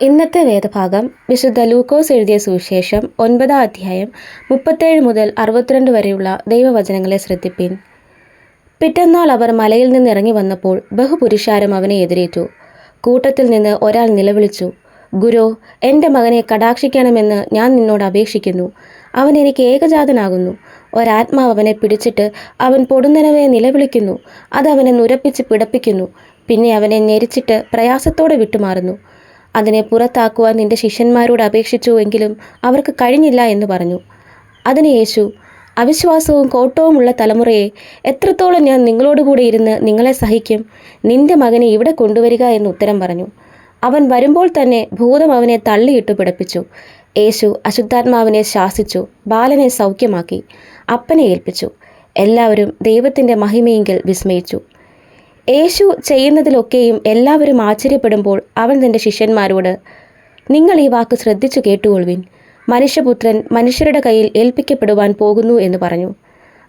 ഇന്നത്തെ വേദഭാഗം വിശുദ്ധ ലൂക്കോസ് എഴുതിയ സുവിശേഷം ഒൻപതാം അധ്യായം മുപ്പത്തേഴ് മുതൽ അറുപത്തിരണ്ട് വരെയുള്ള ദൈവവചനങ്ങളെ ശ്രദ്ധിപ്പിൻ. പിറ്റന്നാൾ അവർ മലയിൽ നിന്ന് ഇറങ്ങി വന്നപ്പോൾ ബഹുപുരുഷാരം അവനെ എതിരേറ്റു. കൂട്ടത്തിൽ നിന്ന് ഒരാൾ നിലവിളിച്ചു ഗുരു എന്റെ മകനെ കടാക്ഷിക്കണമെന്ന് ഞാൻ നിന്നോട് അപേക്ഷിക്കുന്നു. അവൻ എനിക്ക് ഏകജാതനാകുന്നു. ഒരാത്മാവ് അവനെ പിടിച്ചിട്ട് അവൻ പൊടുന്നനവെ നിലവിളിക്കുന്നു. അത് അവനെ നുരപ്പിച്ച് പിടപ്പിക്കുന്നു. പിന്നെ അവനെ ഞെരിച്ചിട്ട് പ്രയാസത്തോടെ വിട്ടുമാറുന്നു. അതിനെ പുറത്താക്കുവാൻ നിന്റെ ശിഷ്യന്മാരോട് അപേക്ഷിച്ചുവെങ്കിലും അവർക്ക് കഴിഞ്ഞില്ല എന്ന് പറഞ്ഞു. അതിന് യേശു അവിശ്വാസവും കോട്ടവുമുള്ള തലമുറയെ എത്രത്തോളം ഞാൻ നിങ്ങളോടുകൂടെ ഇരുന്ന് നിങ്ങളെ സഹിക്കും നിന്റെ മകനെ ഇവിടെ കൊണ്ടുവരിക എന്ന് ഉത്തരം പറഞ്ഞു. അവൻ വരുമ്പോൾ തന്നെ ഭൂതം അവനെ തള്ളിയിട്ട് പിടപ്പിച്ചു. യേശു അശുദ്ധാത്മാവിനെ ശാസിച്ചു ബാലനെ സൗഖ്യമാക്കി അപ്പനെ ഏൽപ്പിച്ചു. എല്ലാവരും ദൈവത്തിന്റെ മഹിമയെങ്കിൽ വിസ്മയിച്ചു. യേശു ചെയ്യുന്നതിലൊക്കെയും എല്ലാവരും ആശ്ചര്യപ്പെടുമ്പോൾ അവൻ തന്റെ ശിഷ്യന്മാരോട് നിങ്ങൾ ഈ വാക്ക് ശ്രദ്ധിച്ചു കേട്ടുകൊള്ളുവിൻ. മനുഷ്യപുത്രൻ മനുഷ്യരുടെ കയ്യിൽ ഏൽപ്പിക്കപ്പെടുവാൻ പോകുന്നു എന്ന് പറഞ്ഞു.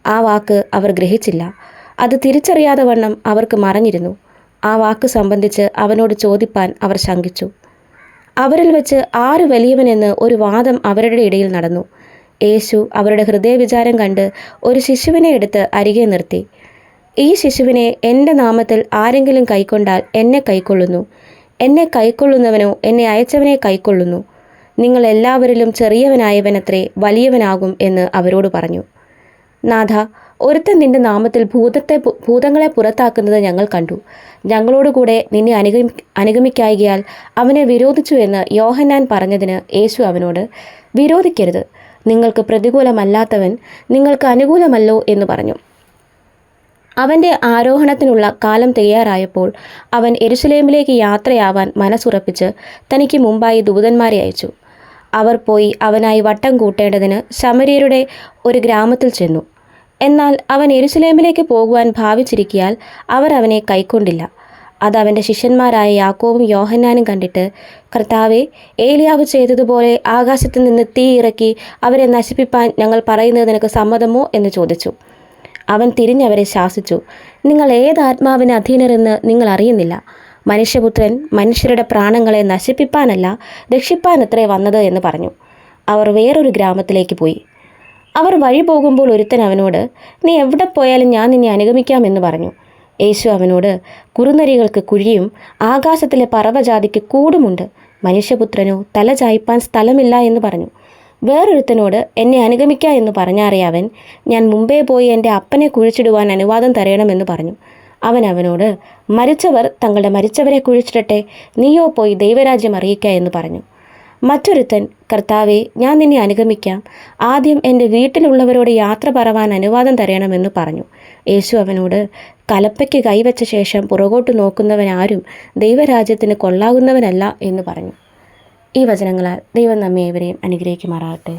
ആ വാക്ക് അവർ ഗ്രഹിച്ചില്ല. അത് തിരിച്ചറിയാതെ വണ്ണം അവർക്ക് മറഞ്ഞിരുന്നു. ആ വാക്ക് സംബന്ധിച്ച് അവനോട് ചോദിപ്പാൻ അവർ ശങ്കിച്ചു. അവരിൽ വെച്ച് ആര് വലിയവനെന്ന് ഒരു വാദം അവരുടെ ഇടയിൽ നടന്നു. യേശു അവരുടെ ഹൃദയവിചാരം കണ്ട് ഒരു ശിശുവിനെ എടുത്ത് അരികെ നിർത്തി. ഈ ശിശുവിനെ എന്റെ നാമത്തിൽ ആരെങ്കിലും കൈക്കൊണ്ടാൽ എന്നെ കൈക്കൊള്ളുന്നു. എന്നെ കൈക്കൊള്ളുന്നവനോ എന്നെ അയച്ചവനെ കൈക്കൊള്ളുന്നു. നിങ്ങൾ എല്ലാവരിലും ചെറിയവനായവനത്രേ വലിയവനാകും എന്ന് അവരോട് പറഞ്ഞു. നാഥ ഒരുത്തൻ നിന്റെ നാമത്തിൽ ഭൂതത്തെ ഭൂതങ്ങളെ പുറത്താക്കുന്നത് ഞങ്ങൾ കണ്ടു. ഞങ്ങളോടുകൂടെ നിന്നെ അനുഗമി അനുഗമിക്കായികയാൽ അവനെ വിരോധിച്ചു എന്ന് യോഹന്നാൻ പറഞ്ഞതിന് യേശു അവനോട് വിരോധിക്കരുത്. നിങ്ങൾക്ക് പ്രതികൂലമല്ലാത്തവൻ നിങ്ങൾക്ക് അനുകൂലമല്ലോ എന്ന് പറഞ്ഞു. അവന്റെ ആരോഹണത്തിനുള്ള കാലം തയ്യാറായപ്പോൾ അവൻ എരുസലേമിലേക്ക് യാത്രയാവാൻ മനസ്സുറപ്പിച്ച് തനിക്ക് മുമ്പായി ദൂതന്മാരെ അയച്ചു. അവർ പോയി അവനായി വട്ടം കൂട്ടേണ്ടതിന് ശമരിയരുടെ ഒരു ഗ്രാമത്തിൽ ചെന്നു. എന്നാൽ അവൻ എരുസലേമിലേക്ക് പോകുവാൻ ഭാവിച്ചിരിക്കിയാൽ അവർ അവനെ കൈക്കൊണ്ടില്ല. അത് അവന്റെ ശിഷ്യന്മാരായ യാക്കോവും യോഹന്നാനും കണ്ടിട്ട് കർത്താവെ ഏലിയാവ് ചെയ്തതുപോലെ ആകാശത്ത് നിന്ന് തീ ഇറക്കി അവരെ നശിപ്പിപ്പാൻ ഞങ്ങൾ പറയുന്നത് നിനക്ക് സമ്മതമോ? എന്ന് ചോദിച്ചു. അവൻ തിരിഞ്ഞവരെ ശാസിച്ചു. നിങ്ങൾ ഏത് ആത്മാവിന് അധീനരെന്ന് നിങ്ങൾ അറിയുന്നില്ല. മനുഷ്യപുത്രൻ മനുഷ്യരുടെ പ്രാണങ്ങളെ നശിപ്പിപ്പാനല്ല രക്ഷിപ്പാനത്രേ വന്നത് എന്ന് പറഞ്ഞു. അവർ വേറൊരു ഗ്രാമത്തിലേക്ക് പോയി. അവർ വഴി പോകുമ്പോൾ ഒരുത്തൻ അവനോട് നീ എവിടെ പോയാലും ഞാൻ നിന്നെ അനുഗമിക്കാമെന്ന് പറഞ്ഞു. യേശു അവനോട് കുറുനരികൾക്ക് കുഴിയും ആകാശത്തിലെ പറവജാതിക്ക് കൂടുമുണ്ട്. മനുഷ്യപുത്രനോ തല ചായ്പാൻ സ്ഥലമില്ല എന്ന് പറഞ്ഞു. വേറൊരുത്തനോട് എന്നെ അനുഗമിക്ക എന്ന് പറഞ്ഞറിയാവൻ ഞാൻ മുമ്പേ പോയി എന്റെ അപ്പനെ കുഴിച്ചിടുവാൻ അനുവാദം തരയണമെന്ന് പറഞ്ഞു. അവൻ അവനോട് മരിച്ചവർ തങ്ങളുടെ മരിച്ചവരെ കുഴിച്ചിടട്ടെ. നീയോ പോയി ദൈവരാജ്യം അറിയിക്ക എന്ന് പറഞ്ഞു. മറ്റൊരുത്തൻ കർത്താവെ ഞാൻ നിന്നെ അനുഗമിക്കാം. ആദ്യം എന്റെ വീട്ടിലുള്ളവരോട് യാത്ര പറവാൻ അനുവാദം തരയണമെന്ന് പറഞ്ഞു യേശു അവനോട് കലപ്പയ്ക്ക് കൈവച്ച ശേഷം പുറകോട്ട് നോക്കുന്നവനാരും ദൈവരാജ്യത്തിന് കൊള്ളാകുന്നവനല്ല എന്ന് പറഞ്ഞു. ഈ വചനങ്ങളാൽ ദൈവം നമ്മെ ഏവരെയും അനുഗ്രഹിക്കുമാറാകട്ടെ.